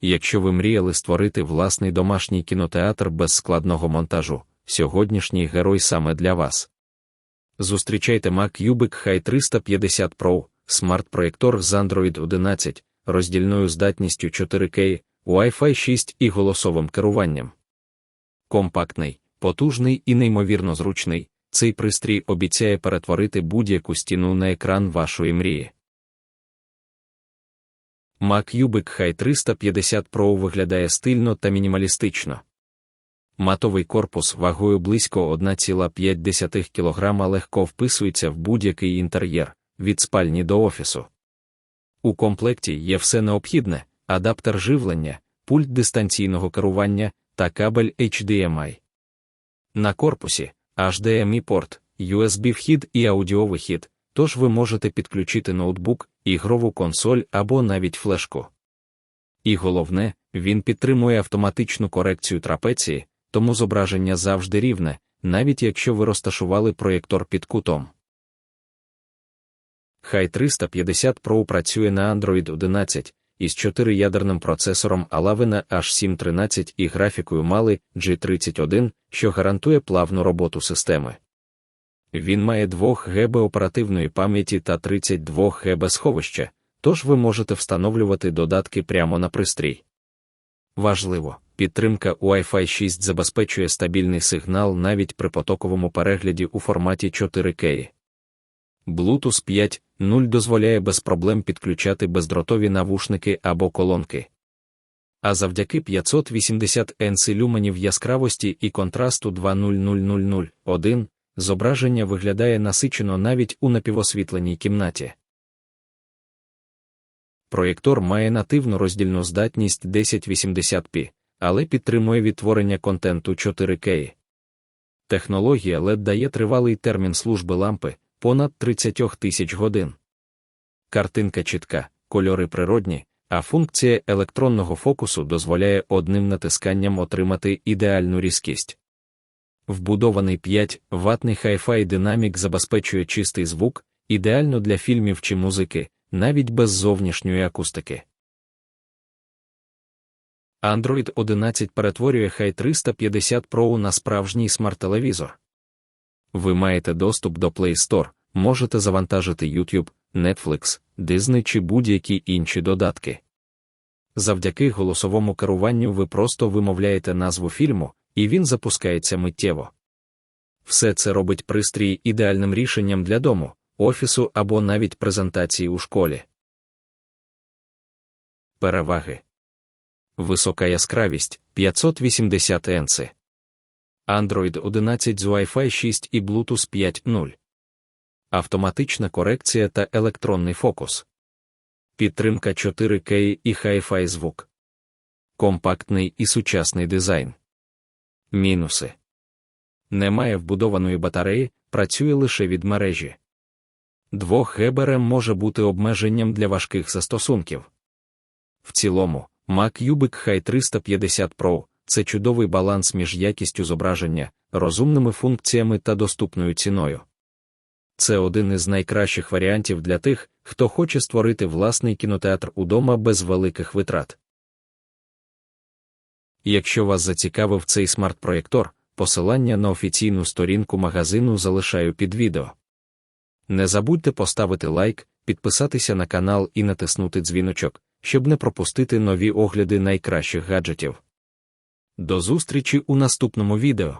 Якщо ви мріяли створити власний домашній кінотеатр без складного монтажу, сьогоднішній герой саме для вас. Зустрічайте Mac Cubic Hi 350 Pro, смарт-проєктор з Android 11, роздільною здатністю 4K, Wi-Fi 6 і голосовим керуванням. Компактний, потужний і неймовірно зручний, цей пристрій обіцяє перетворити будь-яку стіну на екран вашої мрії. Mac Cubic Hi 350 Pro виглядає стильно та мінімалістично. Матовий корпус вагою близько 1,5 кг легко вписується в будь-який інтер'єр від спальні до офісу. У комплекті є все необхідне: адаптер живлення, пульт дистанційного керування та кабель HDMI. На корпусі HDMI порт, USB вхід і аудіовихід, тож ви можете підключити ноутбук, ігрову консоль або навіть флешку. І головне, він підтримує автоматичну корекцію трапеції, тому зображення завжди рівне, навіть якщо ви розташували проєктор під кутом. Хай 350 Pro працює на Android 11 із 4-ядерним процесором Alavena H713 і графікою Mali G31, що гарантує плавну роботу системи. Він має 2 ГБ оперативної пам'яті та 32 ГБ сховища, тож ви можете встановлювати додатки прямо на пристрій. Важливо, підтримка Wi-Fi 6 забезпечує стабільний сигнал навіть при потоковому перегляді у форматі 4K. Bluetooth 5.0 дозволяє без проблем підключати бездротові навушники або колонки. А завдяки 580 NC люменів яскравості і контрасту 2000001 зображення виглядає насичено навіть у напівосвітленій кімнаті. Проєктор має нативну роздільну здатність 1080p, але підтримує відтворення контенту 4K. Технологія LED дає тривалий термін служби лампи понад 30 тисяч годин. Картинка чітка, кольори природні, а функція електронного фокусу дозволяє одним натисканням отримати ідеальну різкість. Вбудований 5 ватний Hi-Fi динамік забезпечує чистий звук, ідеально для фільмів чи музики, навіть без зовнішньої акустики. Android 11 перетворює Hi 350 Pro на справжній смарт-телевізор. Ви маєте доступ до Play Store, можете завантажити YouTube, Netflix, Disney чи будь-які інші додатки. Завдяки голосовому керуванню ви просто вимовляєте назву фільму, і він запускається миттєво. Все це робить пристрій ідеальним рішенням для дому, офісу або навіть презентації у школі. Переваги Висока яскравість 580 Нц. Android 11 з Wi-Fi 6 і Bluetooth 5.0. Автоматична корекція та електронний фокус. Підтримка 4K і Hi-Fi звук. Компактний і сучасний дизайн. Мінуси. Немає вбудованої батареї, працює лише від мережі. 2 ГБ може бути обмеженням для важких застосунків. В цілому, Mac Cubic Hi 350 Pro це чудовий баланс між якістю зображення, розумними функціями та доступною ціною. Це один із найкращих варіантів для тих, хто хоче створити власний кінотеатр удома без великих витрат. Якщо вас зацікавив цей смарт-проєктор, посилання на офіційну сторінку магазину залишаю під відео. Не забудьте поставити лайк, підписатися на канал і натиснути дзвіночок, щоб не пропустити нові огляди найкращих гаджетів. До зустрічі у наступному відео.